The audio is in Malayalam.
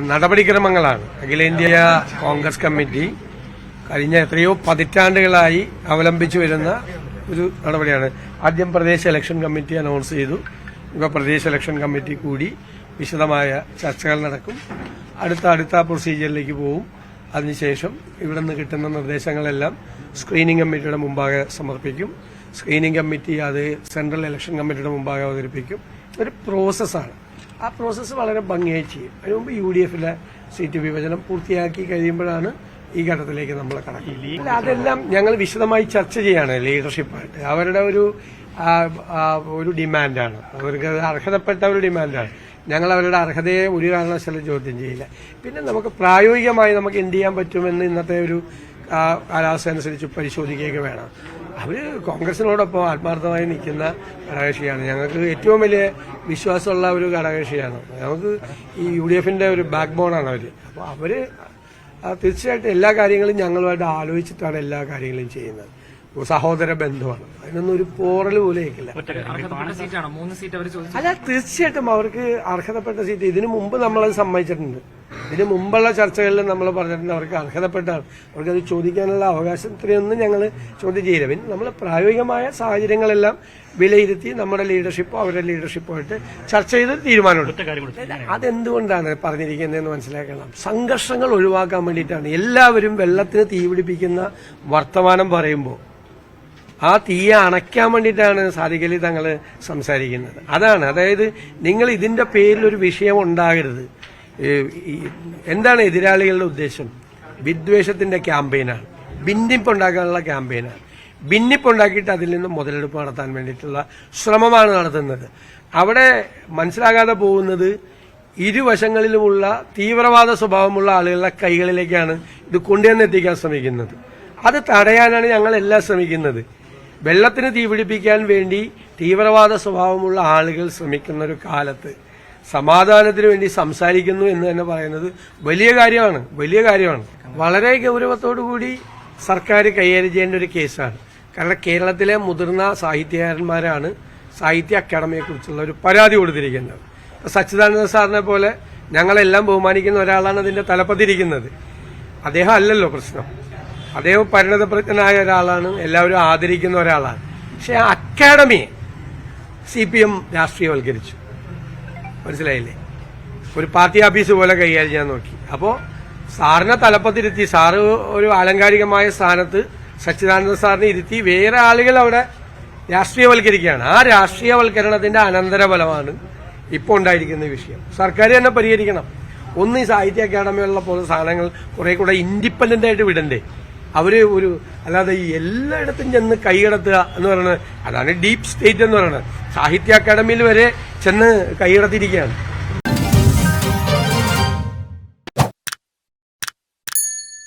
നടപടിക്രമങ്ങളാണ്. അഖിലേന്ത്യാ കോൺഗ്രസ് കമ്മിറ്റി കഴിഞ്ഞ എത്രയോ പതിറ്റാണ്ടുകളായി അവലംബിച്ചു വരുന്ന ഒരു നടപടിയാണ്. ആദ്യം പ്രദേശ് ഇലക്ഷൻ കമ്മിറ്റി അനൗൺസ് ചെയ്തു. ഇപ്പോൾ പ്രദേശ് ഇലക്ഷൻ കമ്മിറ്റി കൂടി വിശദമായ ചർച്ചകൾ നടക്കും. അടുത്ത അടുത്ത പ്രൊസീജിയറിലേക്ക് പോവും. അതിനുശേഷം ഇവിടെ നിന്ന് കിട്ടുന്ന നിർദ്ദേശങ്ങളെല്ലാം സ്ക്രീനിംഗ് കമ്മിറ്റിയുടെ മുമ്പാകെ സമർപ്പിക്കും. സ്ക്രീനിംഗ് കമ്മിറ്റി അത് സെൻട്രൽ ഇലക്ഷൻ കമ്മിറ്റിയുടെ മുമ്പാകെ അവതരിപ്പിക്കും. ഒരു പ്രോസസ്സാണ് ആ പ്രോസസ്സ് വളരെ ഭംഗിയായി ചെയ്യും. അതിന് മുമ്പ് യു ഡി എഫിലെ സീറ്റ് വിഭജനം പൂർത്തിയാക്കി കഴിയുമ്പോഴാണ് ഈ ഘട്ടത്തിലേക്ക് നമ്മൾ കടക്കുന്നത്. അതെല്ലാം ഞങ്ങൾ വിശദമായി ചർച്ച ചെയ്യാണ് ലീഡർഷിപ്പായിട്ട്. അവരുടെ ഒരു ഒരു ഡിമാൻഡാണ്. അവർക്ക് അർഹതപ്പെട്ട ഒരു ഡിമാൻഡാണ്. ഞങ്ങൾ അവരുടെ അർഹതയെ ഒരു കാരണവശാലും ചോദ്യം ചെയ്യില്ല. പിന്നെ നമുക്ക് പ്രായോഗികമായി നമുക്ക് എന്ത് ചെയ്യാൻ പറ്റുമെന്ന് ഇന്നത്തെ ഒരു കാലാവസ്ഥ അനുസരിച്ച് പരിശോധിക്കുകയൊക്കെ വേണം. അവർ കോൺഗ്രസിനോടൊപ്പം ആത്മാർത്ഥമായി നിൽക്കുന്ന ഘടകകക്ഷിയാണ്. ഞങ്ങൾക്ക് ഏറ്റവും വലിയ വിശ്വാസമുള്ള ഒരു ഘടകകക്ഷിയാണ്. ഞങ്ങൾക്ക് ഈ യു ഡി എഫിന്റെ ഒരു ബാക്ക് ബോണാണ് അവർ അപ്പോൾ അവർ തീർച്ചയായിട്ടും എല്ലാ കാര്യങ്ങളും ഞങ്ങളുമായിട്ട് ആലോചിച്ചിട്ടാണ് എല്ലാ കാര്യങ്ങളും ചെയ്യുന്നത്. ഒരു സഹോദര ബന്ധമാണ് അതിനൊന്നും ഒരു പോറൽ പോലും ഏക്കില്ല അല്ല തീർച്ചയായിട്ടും അവർക്ക് അർഹതപ്പെട്ട സീറ്റ്. ഇതിനു മുമ്പ് നമ്മളത് സമ്മതിച്ചിട്ടുണ്ട്. ഇതിനു മുമ്പുള്ള ചർച്ചകളിൽ നമ്മൾ പറഞ്ഞിട്ടുണ്ട് അവർക്ക് അർഹതപ്പെട്ടാണ് അവർക്കത് ചോദിക്കാനുള്ള അവകാശത്തിനൊന്നും ഞങ്ങൾ ചോദ്യം ചെയ്യില്ല പിന്നെ നമ്മൾ പ്രായോഗികമായ സാഹചര്യങ്ങളെല്ലാം വിലയിരുത്തി നമ്മുടെ ലീഡർഷിപ്പോ അവരുടെ ലീഡർഷിപ്പോ ആയിട്ട് ചർച്ച ചെയ്ത് തീരുമാനമെടുക്കും അതെന്തുകൊണ്ടാണ് പറഞ്ഞിരിക്കുന്നതെന്ന് മനസ്സിലാക്കണം. സംഘർഷങ്ങൾ ഒഴിവാക്കാൻ വേണ്ടിയിട്ടാണ് എല്ലാവരും വെള്ളത്തിന് തീപിടിപ്പിക്കുന്ന വർത്തമാനം പറയുമ്പോൾ ആ തീയെ അണയ്ക്കാൻ വേണ്ടിയിട്ടാണ് സാധിക്കലി തങ്ങൾ സംസാരിക്കുന്നത്. അതാണ്. അതായത് നിങ്ങൾ ഇതിന്റെ പേരിൽ ഒരു വിഷയം ഉണ്ടാകരുത്. എന്താണ് എതിരാളികളുടെ ഉദ്ദേശം? വിദ്വേഷത്തിന്റെ ക്യാമ്പയിനാണ് ഭിന്നിപ്പ് ഉണ്ടാക്കാനുള്ള ക്യാമ്പയിനാണ് ഭിന്നിപ്പ് ഉണ്ടാക്കിയിട്ട് അതിൽ നിന്നും മുതലെടുപ്പ് നടത്താൻ വേണ്ടിയിട്ടുള്ള ശ്രമമാണ് നടത്തുന്നത്. അവിടെ മനസ്സിലാകാതെ പോകുന്നത് ഇരുവശങ്ങളിലുമുള്ള തീവ്രവാദ സ്വഭാവമുള്ള ആളുകളുടെ കൈകളിലേക്കാണ് ഇത് കൊണ്ടുവന്നെത്തിക്കാൻ ശ്രമിക്കുന്നത്. അത് തടയാനാണ് ഞങ്ങൾ എല്ലാം ശ്രമിക്കുന്നത്. വെള്ളത്തിന് തീപിടിപ്പിക്കാൻ വേണ്ടി തീവ്രവാദ സ്വഭാവമുള്ള ആളുകൾ ശ്രമിക്കുന്ന ഒരു കാലത്ത് സമാധാനത്തിന് വേണ്ടി സംസാരിക്കുന്നു എന്ന് തന്നെ പറയുന്നത് വലിയ കാര്യമാണ് വലിയ കാര്യമാണ്. വളരെ ഗൗരവത്തോടു കൂടി സർക്കാർ കൈകാര്യം ഒരു കേസാണ്. കാരണം കേരളത്തിലെ മുതിർന്ന സാഹിത്യകാരന്മാരാണ് സാഹിത്യ അക്കാദമിയെക്കുറിച്ചുള്ള ഒരു പരാതി കൊടുത്തിരിക്കുന്നത്. സച്ചിദാനന്ദ സാറിനെ പോലെ ഞങ്ങളെല്ലാം ബഹുമാനിക്കുന്ന ഒരാളാണ് അതിന്റെ തലപ്പത്തിരിക്കുന്നത്. അദ്ദേഹം അല്ലല്ലോ പ്രശ്നം. അദ്ദേഹം പരിണതപ്രജ്ഞനായ ഒരാളാണ് എല്ലാവരും ആദരിക്കുന്ന ഒരാളാണ്. പക്ഷെ അക്കാഡമിയെ സി പി എം രാഷ്ട്രീയവൽക്കരിച്ചു. മനസ്സിലായില്ലേ? ഒരു പാർട്ടി ഓഫീസ് പോലെ കൈകാര്യം ചെയ്യാൻ നോക്കി. അപ്പോൾ സാറിനെ തലപ്പത്തിരുത്തി സാറ് ഒരു ആലങ്കാരികമായ സ്ഥാനത്ത് സച്ചിദാനന്ദ സാറിനെ ഇരുത്തി വേറെ ആളുകൾ അവിടെ രാഷ്ട്രീയവൽക്കരിക്കുകയാണ്. ആ രാഷ്ട്രീയവൽക്കരണത്തിന്റെ അനന്തരഫലമാണ് ഇപ്പോൾ ഉണ്ടായിരിക്കുന്ന വിഷയം. സർക്കാർ തന്നെ പരിഹരിക്കണം. ഒന്ന് ഈ സാഹിത്യ അക്കാദമിയുള്ള പോലെ സാധനങ്ങൾ കുറെ കൂടെ ഇൻഡിപെൻഡന്റ് ആയിട്ട് വിടണ്ടേ? അവർ ഒരു അല്ലാതെ ഈ എല്ലായിടത്തും ചെന്ന് കൈകടത്തുക എന്ന് പറയുന്നത് അതാണ് ഡീപ് സ്റ്റേറ്റ് എന്ന് പറയുന്നത്. സാഹിത്യ അക്കാദമിയിൽ വരെ ചെന്ന് കൈകടത്തിയിരിക്കുകയാണ്